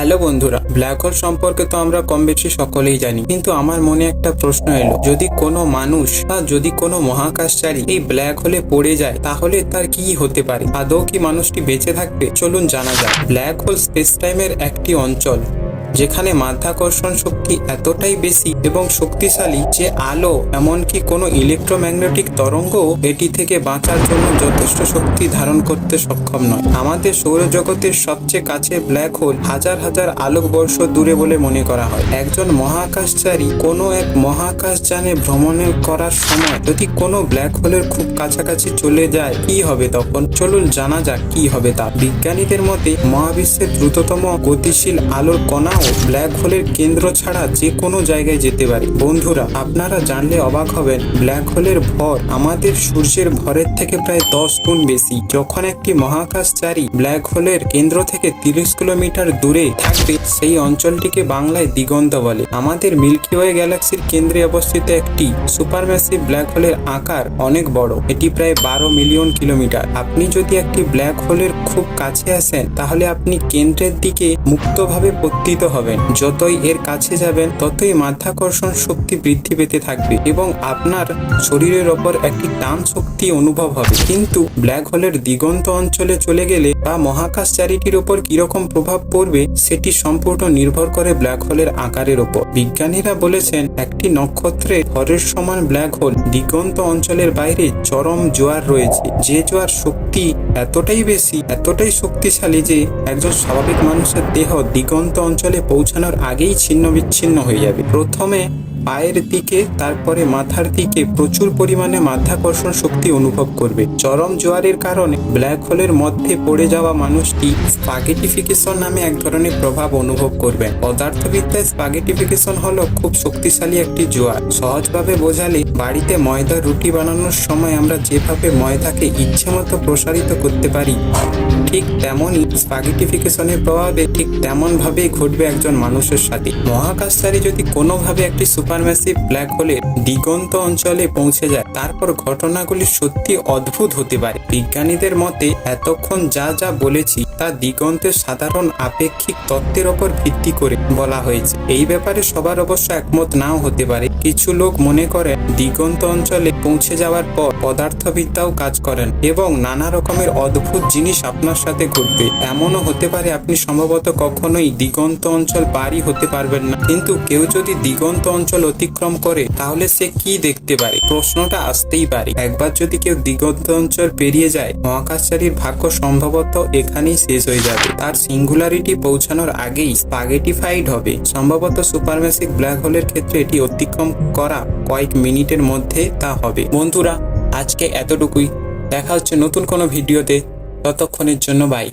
Hello বন্ধুরা black hole সম্পর্কে তো আমরা কম বেশি সকলেই জানি। কিন্তু আমার মনে একটা প্রশ্ন এলো, যদি কোনো মানুষ বা যদি কোনো মহাকাশচারী এই ব্ল্যাক হোলে পড়ে যায়, তাহলে তার কি হতে পারে? আদৌ কি মানুষটি বেঁচে থাকবে? চলুন জানা যাক। ব্ল্যাক হোল স্পেস টাইমের একটি অঞ্চল। যেখানে মাধ্যাকর্ষণ শক্তি এতটাই বেশি এবং শক্তিশালী যে আলো, এমনকি কোনো ইলেকট্রোম্যাগনেটিক তরঙ্গও এটি থেকে বাঁচার জন্য যথেষ্ট শক্তি ধারণ করতে সক্ষম নয়। আমাদের সৌরজগতের সবচেয়ে কাছে ব্ল্যাক হোল হাজার হাজার আলোকবর্ষ দূরে বলে মনে করা হয়। একজন মহাকাশচারী কোনো এক মহাকাশযানে ভ্রমণে করার সময় যদি কোনো ব্ল্যাক হোলের খুব কাছাকাছি চলে যায়, কি হবে তখন? চলুন জানা যাক কি হবে তা। বিজ্ঞানীদের মতে মহাবিশ্বের দ্রুততম গতিশীল আলোর কণাও ব্ল্যাক হোলের কেন্দ্র ছাড়া যে কোনো জায়গায় যেতে পারে। বন্ধুরা, আপনারা জানলে অবাক হবেন, ব্ল্যাক হোলের ভর আমাদের সূর্যের ভরের থেকে প্রায় দশ গুণ বেশি। যখন একটি মহাকাশচারী ব্ল্যাক হোলের কেন্দ্র থেকে তিরিশ কিলোমিটার দূরে থাকবে, সেই অঞ্চলটিকে বাংলায় দিগন্ত বলে। আমাদের মিল্কি ওয়ে গ্যালাক্সির কেন্দ্রে অবস্থিত একটি সুপারম্যাসিভ ব্ল্যাক হোলের আকার অনেক বড়। এটি প্রায় বারো মিলিয়ন কিলোমিটার। আপনি যদি একটি ব্ল্যাক হোলের খুব কাছে আসেন, তাহলে আপনি কেন্দ্রের দিকে মুক্তভাবে পতিত হবেন। যতই এর কাছে যাবেন, ততই মাধ্যাকর্ষণ শক্তি বৃদ্ধি পেতে থাকবে এবং আপনার শরীরের ওপর একটি টান শক্তি অনুভব হবে। কিন্তু ব্ল্যাক হোলের দিগন্ত অঞ্চলে চলে গেলে বা মহাকাশচারীটির ওপর কীরকম প্রভাব পড়বে, সেটি সম্পূর্ণ নির্ভর করে ব্ল্যাক হোলের আকারের ওপর। বিজ্ঞানীরা বলেছেন, একটি নক্ষত্রে ভরের সমান ব্ল্যাক হোল দিগন্ত অঞ্চলের বাইরে চরম জোয়ার রয়েছে। যে জোয়ার শক্তি এতটাই বেশি, এতটাই শক্তিশালী যে একজন স্বাভাবিক মানুষের দেহ দিগন্ত অঞ্চলে পৌঁছানোর আগেই ছিন্ন বিচ্ছিন্ন হয়ে যাবে। প্রথমে পায়ের দিকে, তারপরে মাথার দিকে প্রচুর পরিমাণে মাধ্যাকর্ষণ শক্তি অনুভব করবে। চরম জোয়ারের কারণে ব্ল্যাক হোলের মধ্যে পড়ে যাওয়া মানুষটি স্পাগেটিফিকেশন নামে এক ধরনের প্রভাব অনুভব করবে। পদার্থবিদ্যায় স্পাগেটিফিকেশন হলো খুব শক্তিশালী একটি জোয়ার। সহজভাবে বোঝালে বাড়িতে ময়দা রুটি বানানোর সময় আমরা যেভাবে ময়দাকে ইচ্ছে মতো প্রসারিত করতে পারি, ঠিক তেমনই স্পাগেটিফিকেশনের প্রভাবে ঠিক তেমনভাবেই ঘটবে একজন মানুষের সাথে। মহাকাশচারী যদি কোনোভাবে একটি সুপারম্যাসিভ ব্ল্যাক হোলের দিগন্ত অঞ্চলে পৌঁছে যায়। তারপর ঘটনাগুলি সত্যি অদ্ভুত হতে পারে। বিজ্ঞানীদের মতে, এতক্ষণ যা যা বলেছি, তা দিগন্তের সাধারণ আপেক্ষিক তত্ত্বের ওপর ভিত্তি করে বলা হয়েছে। এই ব্যাপারে সবার অবশ্য একমত নাও হতে পারে। কিছু লোক মনে করেন দিগন্ত অঞ্চলে পৌঁছে যাওয়ার পর পদার্থবিদ্যাও কাজ করেন এবং নানা রকমের অদ্ভুত জিনিস আপনার সাথে ঘটবে। এমনও হতে পারে আপনি সম্ভবত কখনোই দিগন্ত অঞ্চল পারই হতে পারবেন না। কিন্তু কেউ যদি দিগন্ত অঞ্চল অতিক্রম করে, তাহলে সে কি দেখতে পারে? প্রশ্নটা আসতেই পারে। একবার যদি কেউ দিগন্ত অঞ্চল পেরিয়ে যায়, মহাকাশচারীর ভাগ্য সম্ভবত এখানেই শেষ হয়ে যাবে। তার সিঙ্গুলারিটি পৌঁছানোর আগেই স্পাগেটিফাইড হবে। সম্ভবত সুপারম্যাসিক ব্ল্যাক হোলের ক্ষেত্রে এটি অতিক্রম করা কয়েক মিনিটের মধ্যে তা হবে। বন্ধুরা, আজকে এতটুকুই। দেখা হচ্ছে নতুন কোনো ভিডিওতে। ততক্ষণের জন্য বাই